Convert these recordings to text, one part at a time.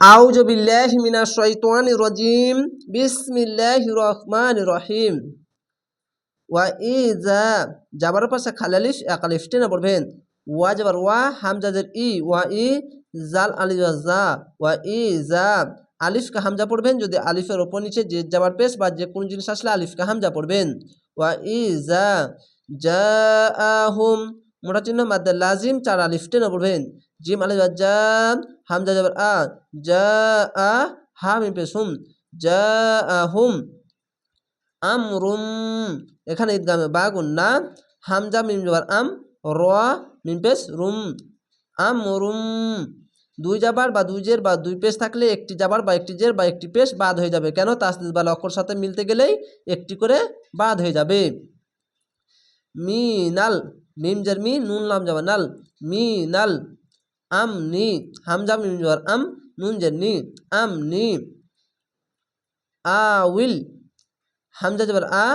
আউযু বিল্লাহি মিনাশ শাইতানির রাজিম। বিসমিল্লাহির রহমানির রহিম। ওয়া ইজা যাবার পাশে খালালিফ একালিফ টেনে পড়বেন। ওয়া যাবার ওয়া হামজাজের ই, ওয়া ই, জাল আলিফ জা, ওয়া ই জা আলিফকে হামজা পড়বেন। যদি আলিফের ওপর নিচে যে যাবার পেশ বা যে কোনো জিনিস আসলে আলিফকে হামজা পড়বেন। ওয়া ই জা জা আহুম মোটা চিহ্ন মাদ্দা লাজিম, চার আলিফ, টেনে পড়বেন। জিম আলিফ জা হামজা যাবার, আ, জা, আ, হা, মিম পেশ, হুম, জা আহুম আমরুম, এখানে ঈদগামে বাগুন, না, হামজা, মিম যাবার, আম, র, মিম পেশ, রুম, আমরুম, দুই যাবার বা দুই জের বা দুই পেশ থাকলে একটি যাবার বা একটি জের বা একটি পেশ বাদ হয়ে যাবে। কেন? তাসদিদ বা লক্ষর সাথে মিলতে গেলেই একটি করে বাদ হয়ে যাবে। মি, নাল, মিম জার মি, নুন, লাম যাবার, নাল, মি, নাল আম নি হামজা মিম আম নুন জার নি, আম নি। আ উইল হামজা যাবার আ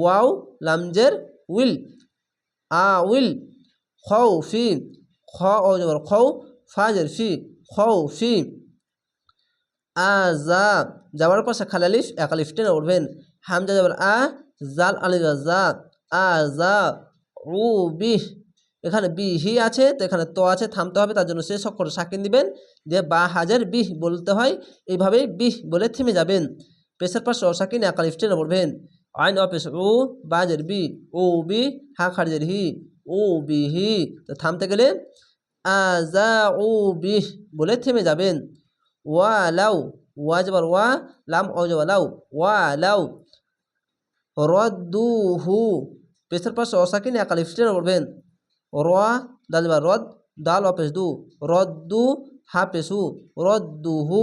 ওয়াও লামজের উইল। আ উইল খৌ ফি, খ ও যাবার খৌ ফাজের ফি খৌ ফি। আজা যাবার পাশে খালালিফ একালিফ টেনে উঠবেন। হামজা যাবার আ জাল আলিফ, জা আজা উ এখানে বিহি আছে, তো এখানে তো আছে, থামতে হবে, তার জন্য শেষ অক্ষর সাকিন দিবেন দিয়ে বা, হাজার, বিহ বলতে হয়, এইভাবেই বিহ বলে থেমে যাবেন। পেশার পাশে অসাকিন একালিফ টেনে পড়বেন আইন অপেশ ও বাজের বি, ও, বি, হা খারজের হি, ও বিহি তো থামতে গেলে আজা ও, বিহ বলে থেমে যাবেন। ওয়া, লাউ, ওয়া যাবার ওয়া, লাম ও যাবার লাউ, ওয়া, লাউ, রদ্দুহু, পেশার পাশে অসাকিন একালিফ টেনে পড়বেন র, দাল যাবার রদ, দাল অপেশ দু রদ্দু, হা পেশু, রদ্দুহু।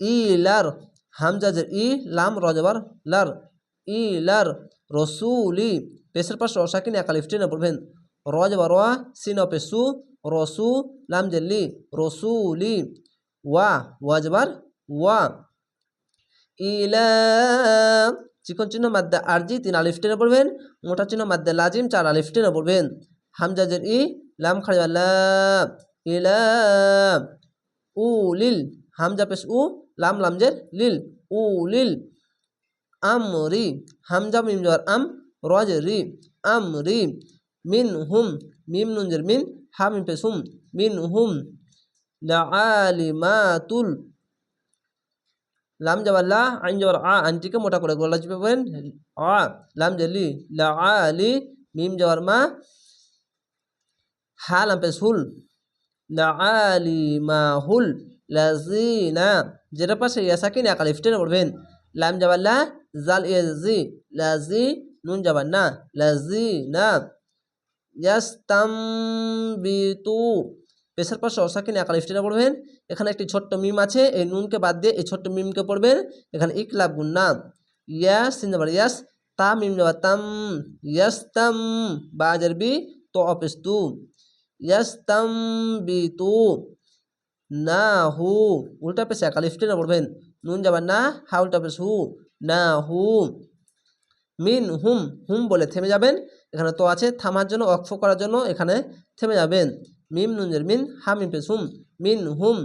ইলার হামজাজের ই, লাম রজবার লার। ইলার রসুলি, পেশের পাশে অসাকিন একালিফ টেনে পড়বেন রজবার ওয়া সিন পেসু রসু, লাম জেল্লি রসুলি। ওয়া ওয়াজবার ওয়া। ইলা চিকন চিহ্ন মাদ্দা আরজি তিন আলিফ টেনে পড়বেন, মোটা চিহ্ন মাদ্দা লাজিম চার আলিফ টেনে পড়বেন। হামজাজের ই, লাম খাড়ি লা ইলা উলিল হামজা পেশ উ, লাম লামজের লিল, উ লিল। আমরি হামজা মিম জবর আম, রজ রি আমরি মিন হুম, মিম নুনজের মিন হা মিম পেশ হুম, মিন হুম। লা লাআলিমাতুল লাম যাবার লা আইন যাবার আ আনটিকে মোটা করে গলা চিপে পড়েন আ লাম জালি লা আলি মিম যাবার মা হা লাম পেশ হুল লা আলিমাহুল লাজিনা যেটা পাশে ইয়াসাকিন একাল ইফটেনে পড়বেন লাম যাবার জাল ইয়াজি লাজি নুন যাবার না লাজি না ইয়াস্তামবিতু পেশার পাশে অসাকিন একাল ইফটেনে পড়বেন। এখানে একটি ছোট্ট মিম আছে, এই নুনকে বাদ দিয়ে এই ছোট্ট মিমকে পড়বেন। এখানে ইকলাব গুন্না ইয়াস সিন যাবার ইয়াস তা মিম যাবার তাম। ইয়াস্তাম বাজার বি তো অপেস তু। ইয়াস্তামবিতু না, হু। উল্টা পেশে একাল ইফটেনে পড়বেন। নুন যাবার না, হা, উল্টা পেশ হু। না, হু। মিন, হুম হুম বলে থেমে যাবেন। এখানে তো আছে, থামার জন্য, অক্ষ করার জন্য এখানে থেমে যাবেন। মিম নুনজের মিন হা মিম পেশ হুম মিন হুম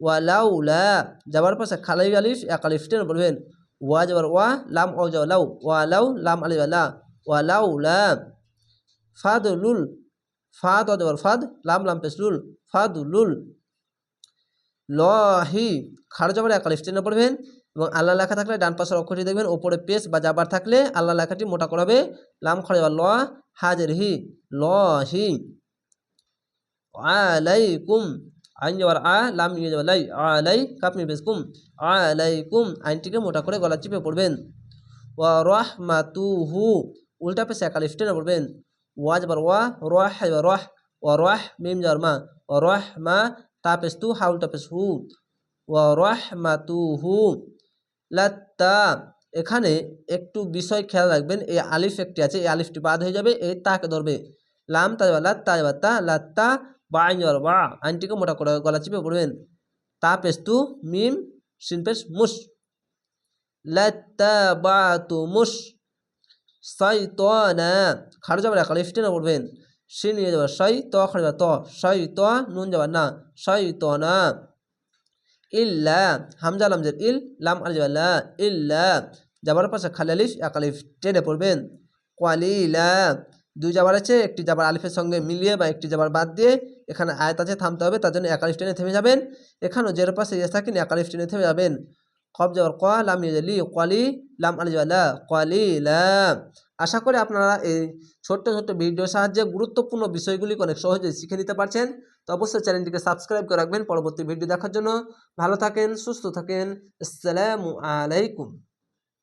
ওয়ালাউলা যাবার পাশে খালাই আলিফ, এক আলিফ টেনে পড়বেন ওয়া যাবার ওয়া, লাম ও যাওয়া লাউ, ওয়া লাউ, লাম আলিফ আলা ওয়ালাউলা ফাদুলুল ফাদ ও যাবার ফাদ, লাম লাম পেশ লুল লহি খাড় যাবার এক আলিফ টেনে পড়বেন এবং আল্লাহ লেখা থাকলে ডান পাশের অক্ষরটি দেখবেন, ওপরে পেস বা যাবার থাকলে আল্লাহ লেখাটি মোটা করা হবে, লাম খড়ে যাবার ল, হাজের হি ল হি আলাইকুম, আইন যাবার আ, লাম নিয়ে যাবার লাই, আলাই কাপনি বেশ কুম, আলাইকুম, আইনটিকে মোটা করে গলা চিপে পড়বেন। ওয়া রাহ মাতুহু উল্টা পেশে এক আলিফ টেনে পড়বেন। ওয়া যাবার ওয়া, রাহ রাহ, ওয়া রাহ, মিম যাবার মা, ওয়া রাহ, মা, তা পেশ তু, হা, উল্টা পেশ হু। ওয়া রাহ মাতুহু লাত্তা, এখানে একটু বিষয় খেয়াল রাখবেন, এই আলিফ একটি আছে, এই আলিফটি বাদ হয়ে যাবে, এই তাকে ধরবে। লাম তাজবা লাত্তা যাবা তা, লাত্তা বা আইন বা আইনটিকে মোটা করে গলা চিপে পড়বেন তা পেস্তু মিম সিন পেস মুস লাত্তা বা তু মুস সাইতনা খাড়ো যাবার একালিফ টেনে পড়বেন শিন নিয়ে যাবার সই ত খাড়ে যাবার ত সই ত নুন যাবার না সই ত না ইল্লা হামজা লামজের ইল লাম যাবার লা ইল্লা যাবার পাশে খালি আলিফ এক আলিফ টেনে পড়বেন কোয়ালিলা দুই যাবার আছে, একটি যাবার আলিফের সঙ্গে মিলিয়ে বা একটি যাবার বাদ দিয়ে এখানে আয়াত আছে থামতে হবে, তার জন্য এক আলিফ টেনে থেমে যাবেন। এখানেও জের পাশে ইয়ে থাকেন, এক আলিফ টেনে থেমে যাবেন। কব যাবার ক, লাম ইয়ে লি কোয়ালি লাম আলি যাওয়ালা কোয়ালি লা। আশা করি আপনারা এই ছোট্ট ছোট্ট ভিডিওর সাহায্যে গুরুত্বপূর্ণ বিষয়গুলি অনেক সহজে শিখে নিতে পারছেন। তো অবশ্যই চ্যানেলটিকে সাবস্ক্রাইব করে রাখবেন। পরবর্তী ভিডিও দেখার জন্য ভালো থাকেন, সুস্থ থাকেন। আসসালামু আলাইকুম।